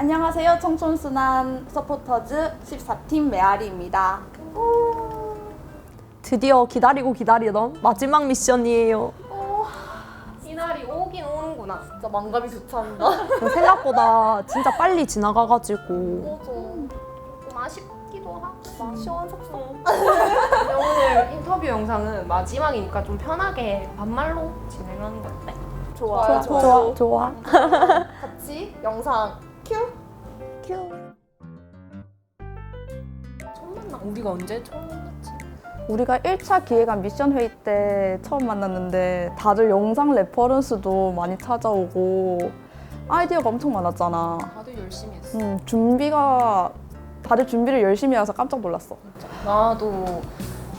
안녕하세요. 청촌순환 서포터즈 14팀 메아리입니다. 드디어 기다리고 기다리던 마지막 미션이에요. 이날이 오긴 오는구나. 진짜 망감이 교차한다. 생각보다 진짜 빨리 지나가가지고 좀 아쉽기도 하고 시원섭섭. 오늘 인터뷰 영상은 마지막이니까 좀 편하게 반말로 진행하는 거 어때? 좋아요. 좋아 좋아. 같이 영상 큐. 큐. 처음 만나. 우리가 언제 처음 만났지? 우리가 1차 기획안 미션 회의 때 처음 만났는데 다들 영상 레퍼런스도 많이 찾아오고 아이디어가 엄청 많았잖아. 다들 열심히 했어. 음, 준비가 다들 준비를 열심히 해서 깜짝 놀랐어. 나도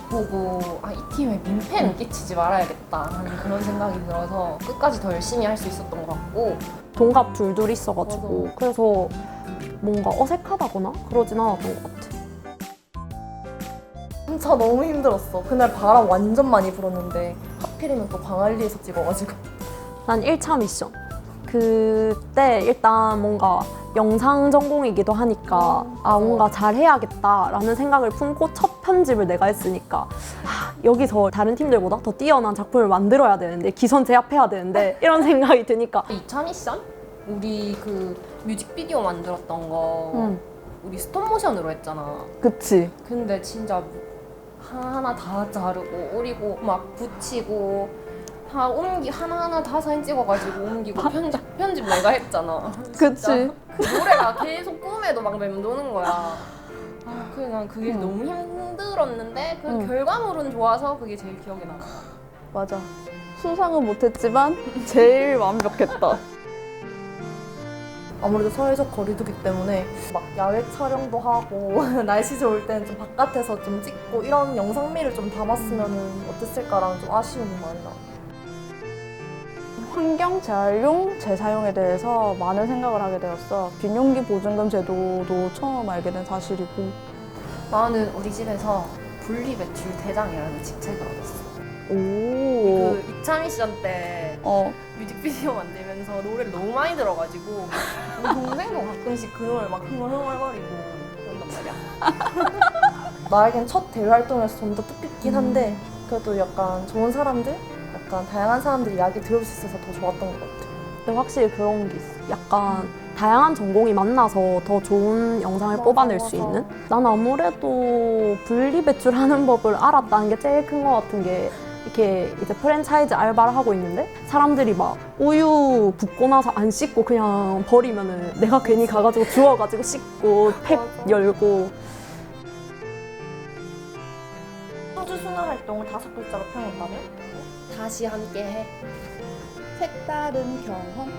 보고 아, 이 팀에 민폐는 끼치지 말아야겠다라는 그런 생각이 들어서 끝까지 더 열심히 할 수 있었던 것 같고 동갑 둘둘 있어가지고 그래서 뭔가 어색하다거나 그러진 않았던 것 같아. 진짜 너무 힘들었어. 그날 바람 완전 많이 불었는데 하필이면 또 광안리에서 찍어가지고. 난 1차 미션. 그때 일단 뭔가 영상 전공이기도 하니까 아 뭔가 잘해야겠다라는 생각을 품고 첫 편집을 내가 했으니까 아, 여기서 다른 팀들보다 더 뛰어난 작품을 만들어야 되는데 기선 제압해야 되는데 이런 생각이 드니까 2차 미션? 우리 그 뮤직비디오 만들었던 거 음. 우리 스톱모션으로 했잖아. 그치? 근데 진짜 하나하나 다 자르고 오리고 막 붙이고 다 옮기 하나하나 다 사진 찍어가지고 옮기고 편집 편집 내가 했잖아. 그치? 그 노래가 계속 꿈에도 막 맴도는 거야. 아, 그냥 그게 음. 너무 힘들었는데 그 음. 결과물은 좋아서 그게 제일 기억에 남아. 맞아. 수상은 못했지만 제일 완벽했다. 아무래도 사회적 거리두기 때문에 막 야외 촬영도 하고 날씨 좋을 때는 좀 바깥에서 좀 찍고 이런 영상미를 좀 담았으면 어땠을까라는 좀 아쉬움이 많이 나. 환경 재활용, 재사용에 대해서 많은 생각을 하게 되었어. 빈용기 보증금 제도도 처음 알게 된 사실이고. 나는 우리 집에서 분리배출 대장이라는 직책을 얻었어. 오. 그 2차 미션 때 어. 뮤직비디오 만들면서 노래를 너무 많이 들어가지고 우리 동생도 가끔씩 그 노래 막 흥얼흥얼거리고 그런단 말이야. 나에겐 첫 대외 활동에서 좀 더 뜻깊긴 한데 그래도 약간 좋은 사람들, 약간 다양한 사람들 이야기 들을 수 있어서 더 좋았던 것 같아. 근데 확실히 그런 게 있어. 약간 다양한 전공이 만나서 더 좋은 영상을 맞아, 뽑아낼 수 맞아. 있는? 난 아무래도 분리 배출하는 법을 알았다는 게 제일 큰 것 같은 게 이렇게 이제 프랜차이즈 알바를 하고 있는데 사람들이 막 우유 붓고 나서 안 씻고 그냥 버리면은 내가 괜히 가가지고 주워가지고 씻고 팩. 열고 청주 순화 활동을 다섯 글자로 표현한다면? 다시 함께 해. 색다른 경험,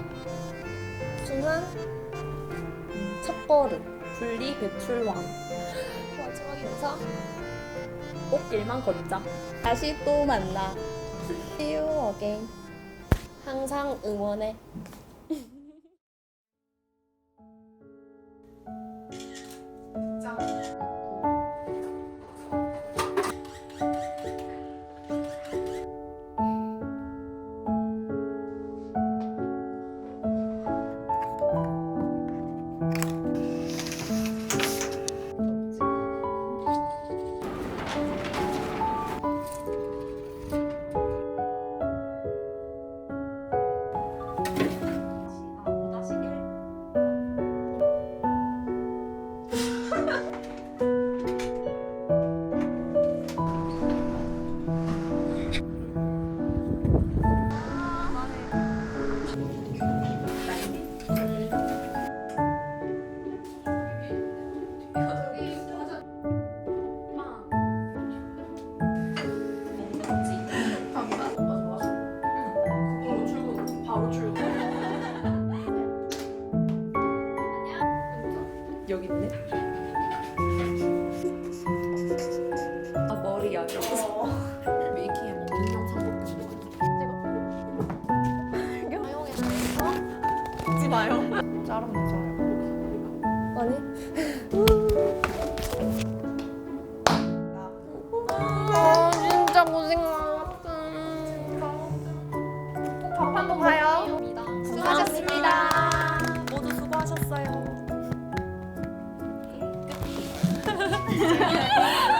순환 첫 걸음. 분리 배출왕 마지막 인사. 꽃길만 걷자 다시 또 만나. See you again. 항상 응원해. 여 먹지 마요. 짜랑 먹잖아요. 아니? 아 진짜 고생 많았어. 밥한 번 봐요. 수고하셨습니다. 모두 수고하셨어요.